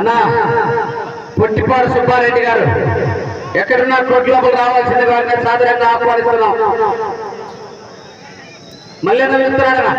అన్నా పుట్టిపాడు సుబ్బారెడ్డి గారు ఎక్కడున్నా కోర్టు లోపల రావాల్సింది వారిని సాధారణంగా ఆహ్వానిస్తున్నాం. మళ్ళీ వెళ్తున్నాడనా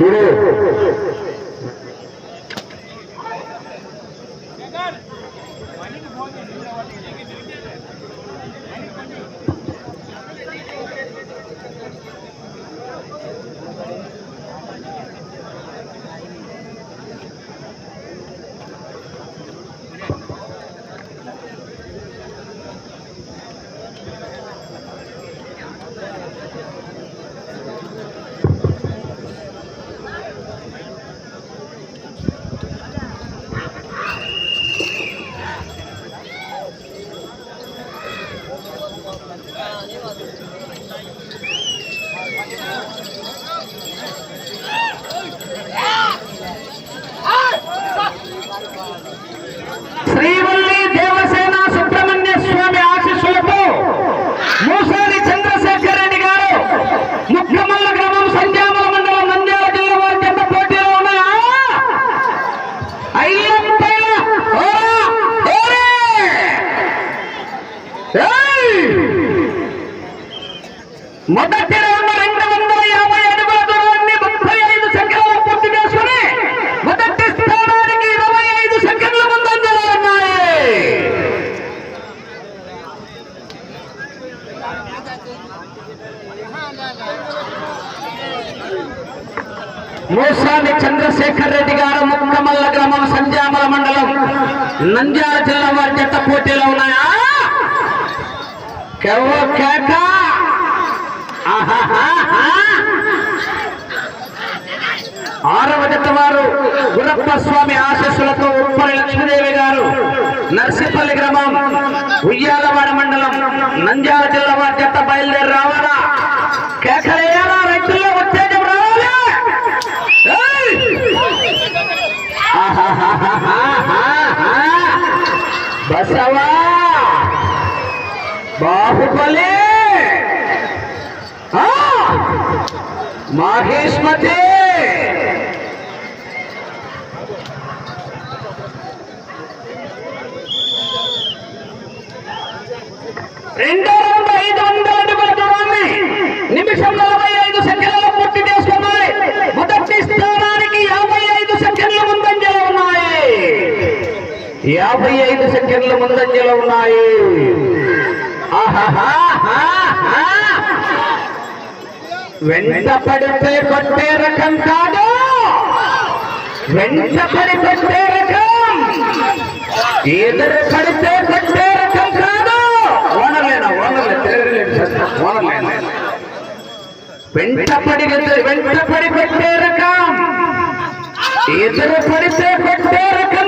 सुनो Você చంద్రశేఖర్ రెడ్డి గారు ముక్కమల్ల గ్రామం సంజామల మండలం. నంద్యాల జిల్లా వారి జట్ట పోటీలో ఉన్నాయా? కేక? ఆరవ జత వారు గురప్ప స్వామి ఆశస్సులతో ఉప్పరి లక్ష్మీదేవి గారు నర్సిపల్లి గ్రామం ఉయ్యాలవాడ మండలం నంద్యాల జిల్లా వారి జత బయలుదేరి రావాలా? కేకలేయాలా? రైతుల్లో వచ్చే బసవా! బాహుబలి! ఆ! మహేష్మతి! యాభై ఐదు సెకండ్లు ముందంజలో ఉన్నాయి ఆహాహాహాహా. వెంట పడితే కొట్టే రకం కాదు వెంట పడి కొట్టే రకం ఎదురు పడితే కొట్టే రకం కాదు ఓనర్లేనా ఓనర్లే తిరగలేదు సార్ ఓనర్లేనా వెంట పడి వెంట పడి కొట్టే రకం ఎదురు పడితే కొట్టే రకం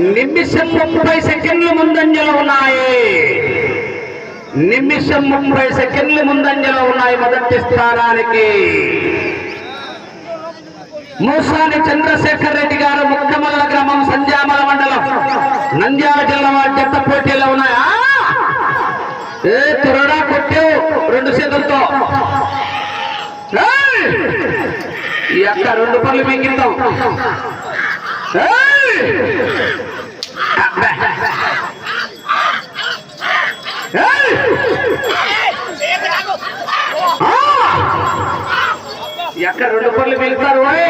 నిమిషం ముప్పై సెకండ్లు ముందంజలో ఉన్నాయి. నిమిషం ముప్పై సెకండ్లు ముందంజలో ఉన్నాయి మొదటి స్థానానికి. మూసాని చంద్రశేఖర్ రెడ్డి గారు ముక్కమల్ల గ్రామం సంజామల మండలం. నంద్యాల జిల్లా వారి చెత్త పోటీలో ఉన్నాయా. ఏ తురడా కొట్టావు రెండు చేతులతో. ఏయ్! ఈ అక్క రెండు పనులు మింగిద్దాం ఈ రెండు పనులు పిలుస్తారు ఓయ్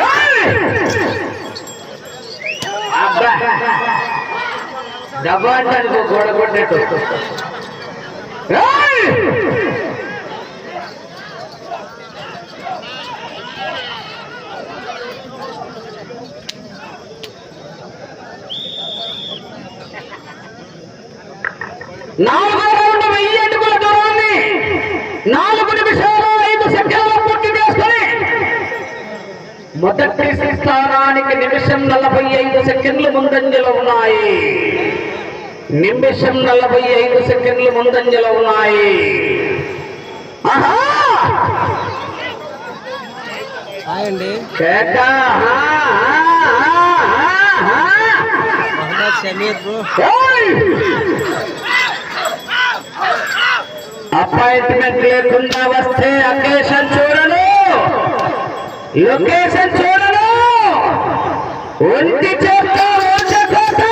ఏయ్! అబ్బా డబ్బా అంటాను గోడ కొట్టినట్టు ఏయ్ రౌండ్ వెయ్యి అడుగుల దూరాన్ని నాలుగు నిమిషాలు ఐదు సెకండ్లు పూర్తి చేసుకొని మొదటి స్థానానికి నిమిషం నలభై ఐదు సెకండ్లు ముందంజలో ఉన్నాయి. నిమిషం నలభై ఐదు సెకండ్లు ముందంజలో ఉన్నాయి. అండి! అపాయింట్మెంట్ లేకుండా వస్తే అకేషన్ చూడను లొకేషన్ చూడను. ఒంటి చేత ఓచకోట!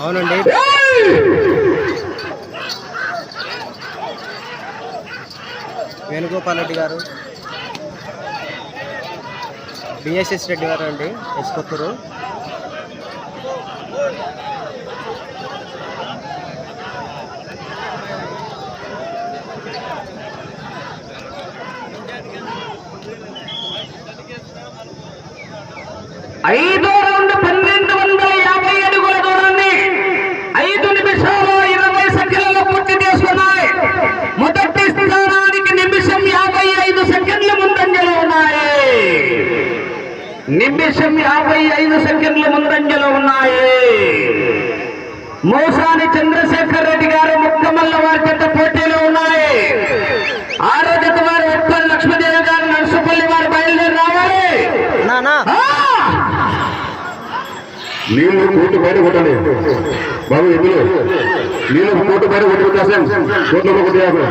అవునండి! వేణుగోపాల్ రెడ్డి గారు. బిఎస్ఎస్ రెడ్డి గారు అండి. ఎస్కొత్తూరు. ఐదో రౌండ్ పన్నెండు వందల యాభై అడుగుల దూరాన్ని ఐదు నిమిషాలు ఇరవై సెకండ్లు పూర్తి చేసుకున్నాయి. మొదటి స్థానానికి నిమిషం యాభై ఐదు సెకండ్లు ముందంజలో ఉన్నాయి. నిమిషం యాభై ఐదు సెకండ్లు ముందంజలో ఉన్నాయి. మోసాని చంద్రశేఖర్ రెడ్డి గారు ముక్కమల్ల వారి చెత్త పోటీలో ఉన్నాయి. ఆరో జత వారు ఉప్పల్ లక్ష్మీదేవి గారు నర్సుపల్లి వారు బయలుదేరి రావాలి. నా నా ఆ! నీళ్ళు కోటు బయట కొట్టాలి బాబు ఎందులో నీళ్ళు కోటు బయట కొట్టి వచ్చేస్తాం కోట్లో ఒకటి యాభై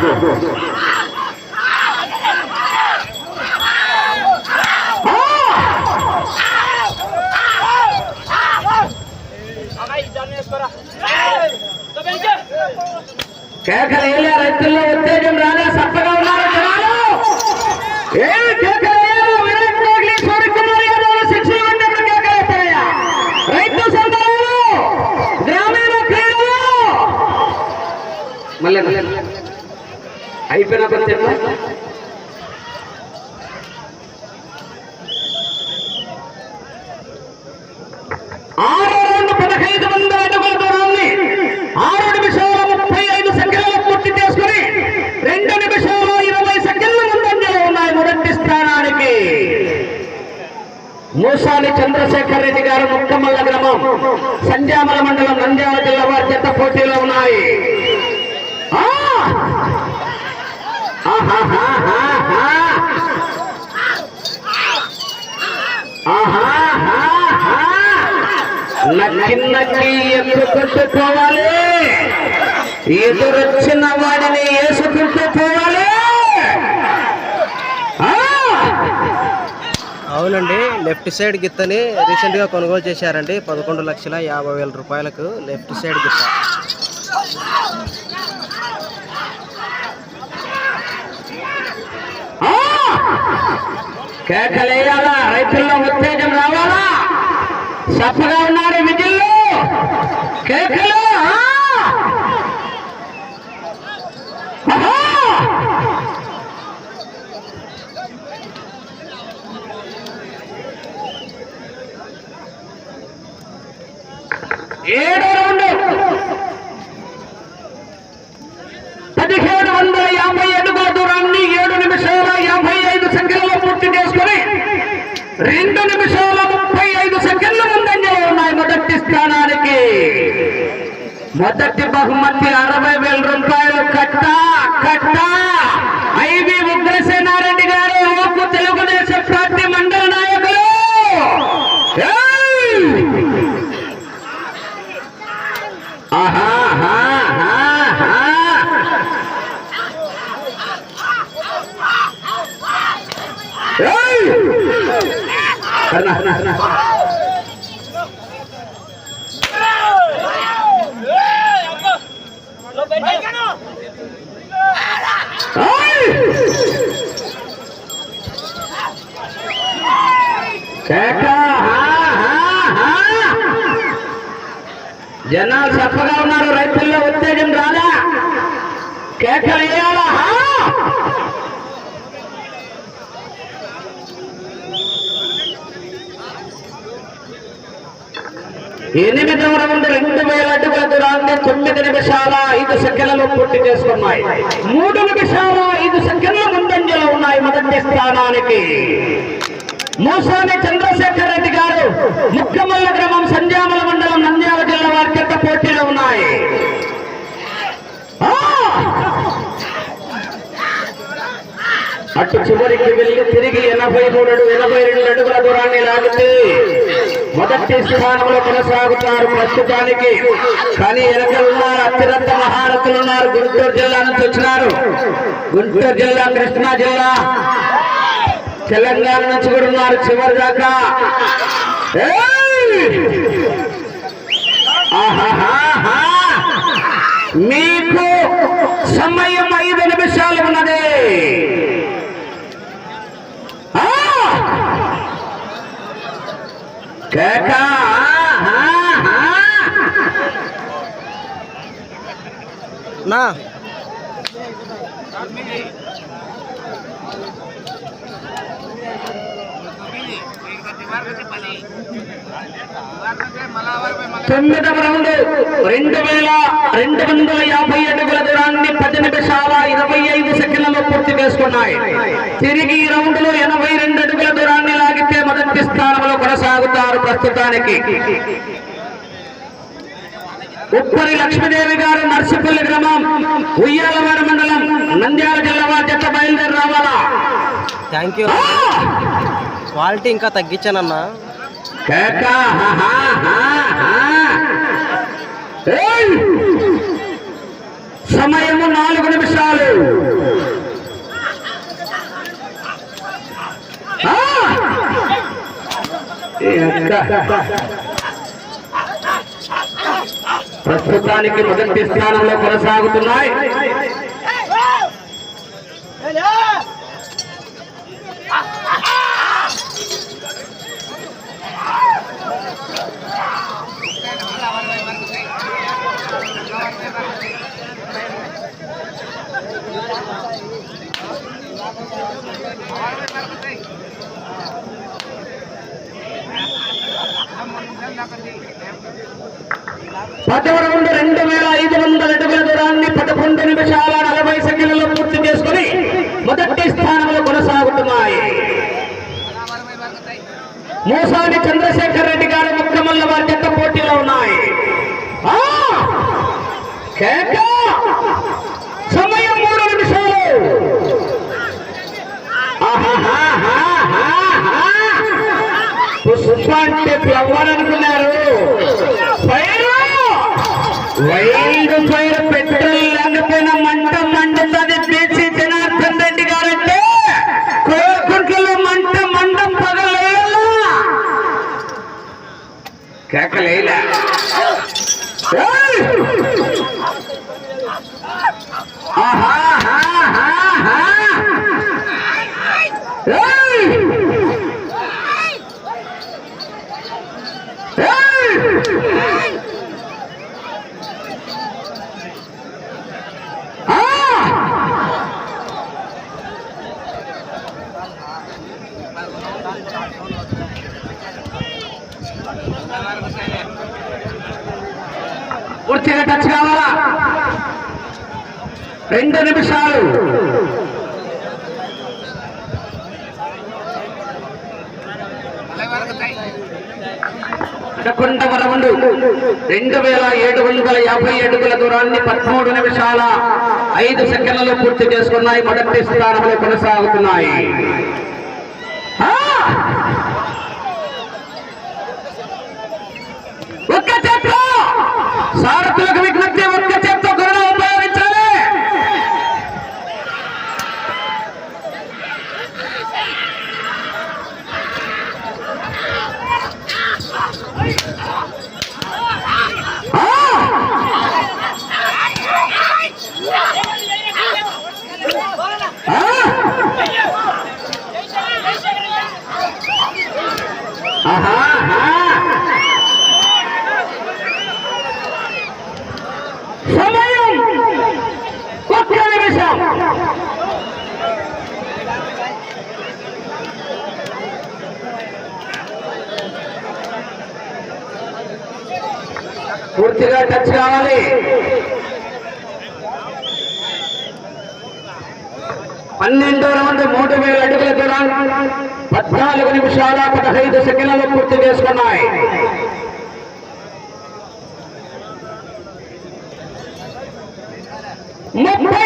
కేకలు వేయలే రైతుల్లో ఉత్తేజం రాలే సప్పగా ఉన్నారు జనాలు ఏ కేకలు వేయలే విరాట్ కోహ్లీ సూర్యకుమార్ యాదవ్ శిక్షణ ఉన్నప్పుడు కేకలు వేస్తారయ్యా రైతు సంఘాలు గ్రామీణ క్రీడలు మళ్ళీ అయిపోయిన ఆరు రెండు పదహైదు వందల అడుగుల దూరాన్ని ఆరు నిమిషాల ముప్పై ఐదు సెకండ్లు పూర్తి చేసుకుని రెండు నిమిషాల 20 సెకండ్లు ముందంజలో ఉన్నాయి మొదటి స్థానానికి అవునండి ఆరో రౌండ్ పదహైదు వందల ఆరు ముప్పై ఐదు రెండు ఇరవై సెకండ్లు ముందంజలో ఉన్నాయి మొదటి స్థానానికి. 20 సెకండ్లు ముందంజలో ఉన్నాయి మొదటి స్థానానికి మూసాని చంద్రశేఖర్ రెడ్డి గారు ముక్కమల్ల గ్రామం సంజామల మండలం నంద్యాల జిల్లా వారి చెత్త పోటీలో ఉన్నాయి. ఆహాహాహాహా. ఆహాహాహా. నక్కి ఎదురొచ్చిన వాడిని వేసుకుంటూ పోవాలి అవునండి లెఫ్ట్ సైడ్ గిత్తని రీసెంట్గా కొనుగోలు చేశారండి పదకొండు లక్షల యాభై వేల రూపాయలకు లెఫ్ట్ సైడ్ గిత్త కేకలేయాలా? రైతుల్లో ఉత్తేజం రావాలా? చప్పగా ఉన్నారు విధుల్లో కేకలు ఆ! ఆహా! ఏడో రౌండ్ పదిహేడు వందల యాభై అడుగుల దూరాన్ని ఏడు నిమిషాల యాభై ఐదు సెకండ్లలో పూర్తి చేసుకుని రెండు నిమిషాల ముప్పై ఐదు సెకండ్ల ముందంజలో ఉన్నాయి మొదటి స్థానానికి మొదటి బహుమతి అరవై వేల రూపాయలు కట్ట కట్ట ఐవి ఉగ్రసేనారెడ్డి గారు ఓపు తెలుగుదేశం పార్టీ మండల నాయకులు ఏయ్! ఆహా హా, హా, హా. ఏయ్! అన్నా, అన్నా, అన్నా. ఏయ్! కేక, హా, హా, హా. జనాలు చప్పగా ఉన్నారు రైతుల్లో ఉత్తేజం రాదా? కేకలు వేయాలా? ఎనిమిది ఎనిమిదవ రౌండ్ రెండు వేల అడుగుల దూరాన్ని తొమ్మిది నిమిషాల ఐదు సెకండ్లలో పూర్తి చేసుకున్నాయి. మూడు నిమిషాల ఐదు సెకండ్ల ముందంజలో ఉన్నాయి మొదటి స్థానానికి. మూసాని చంద్రశేఖర్ రెడ్డి గారు ముఖ్యమల్ల గ్రామం సంధ్యామల మండలం నంద్యాల వారి చెత్త పోటీలు ఉన్నాయి. అటు చివరికి వెళ్ళి తిరిగి ఎనభై మూడు ఎనభై రెండు అడుగుల దూరాన్ని లాగితే మొదటి స్థానంలో కొనసాగుతారు ప్రస్తుతానికి. కానీ ఎనకలు ఉన్నారు అత్యంత మహారథులు ఉన్నారు. గుంటూరు జిల్లా నుంచి వచ్చినారు. గుంటూరు జిల్లా కృష్ణా జిల్లా. తెలంగాణ నుంచి కూడా ఉన్నారు చివరి దాకా మీకు సమయం ఐదు నిమిషాలు ఉన్నది ఆ! కేక ఆహాహా! నా తొమ్మిదవ రౌండ్. రెండు వేల రెండు వందల యాభై అడుగుల దూరాన్ని పది నిమిషాల ఇరవై ఐదు సెకండ్లలో పూర్తి చేసుకున్నాయి. తిరిగి ఈ రౌండ్లో ఎనభై రెండు అడుగుల దూరాన్ని లాగితే మొదటి స్థానంలో కొనసాగుతారు ప్రస్తుతానికి. ఉప్పరి లక్ష్మీదేవి గారు నర్సిపల్లి గ్రామం ఉయ్యాలవాడ మండలం నంద్యాల జిల్లా వారి జత బయలుదేరి రావాలా? Thank you! క్వాలిటీ ఇంకా తగ్గించానన్నా! సమయము నాలుగు నిమిషాలు. ప్రస్తుతానికి మొదటి స్థానంలో కొనసాగుతున్నాయి. పదవ రెండు వేల ఐదు వందల అడుగుల దూరాన్ని పదకొండు నిమిషాల నలభై సెకండ్లలో పూర్తి చేసుకుని మొదటి స్థానంలో కొనసాగుతున్నాయి. మూసాని చంద్రశేఖర్ రెడ్డి గారు ముఖ్యమల్ల వారి చెత్త పోటీలో ఉన్నాయి. ఆ! సమయం మూడు నిమిషాలు ఆహాహాహాహాహా! పుష్ప అంటే ఫ్లవర్ అనుకున్నారు? రెండు నిమిషాలు. కొండవరములు రెండు వేల ఏడు వందల యాభై అడుగుల దూరాన్ని పదమూడు నిమిషాల ఐదు సెకండ్లలో పూర్తి చేసుకున్నాయి. మొదటి స్థానంలో కొనసాగుతున్నాయి. సారథులకు సమయం! ఒక్క నిమిషం! పూర్తిగా టచ్ కావాలి. పన్నెండు రౌండ్ మూడు వేల అడుగుల దూరం. పద్నాలుగు నిమిషాల పదహైదు సెకండ్లలో పూర్తి చేసుకున్నాయి. ముప్పై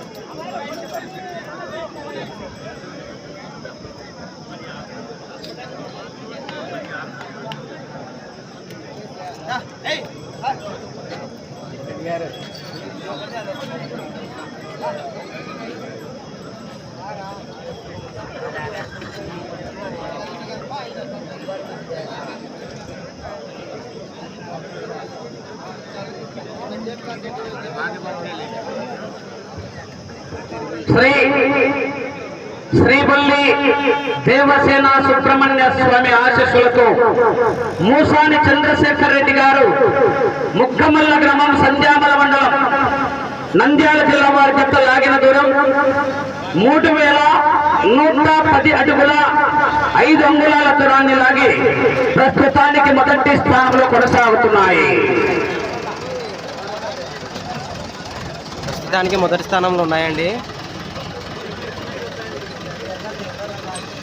శ్రీ శ్రీబల్లి దేవసేన సుబ్రహ్మణ్య స్వామి ఆశీస్సులతో మూసాని చంద్రశేఖర్ రెడ్డి గారు ముగ్గమల్ల గ్రామం సంధ్యామల మండలం నంద్యాల జిల్లా వారి చెత్త లాగిన దూరం మూడు వేల నూట పది అడుగుల ఐదు అంగుళాల దూరాన్ని లాగి ప్రస్తుతానికి మొదటి స్థానంలో కొనసాగుతున్నాయి. ప్రస్తుతానికి మొదటి స్థానంలో ఉన్నాయండి.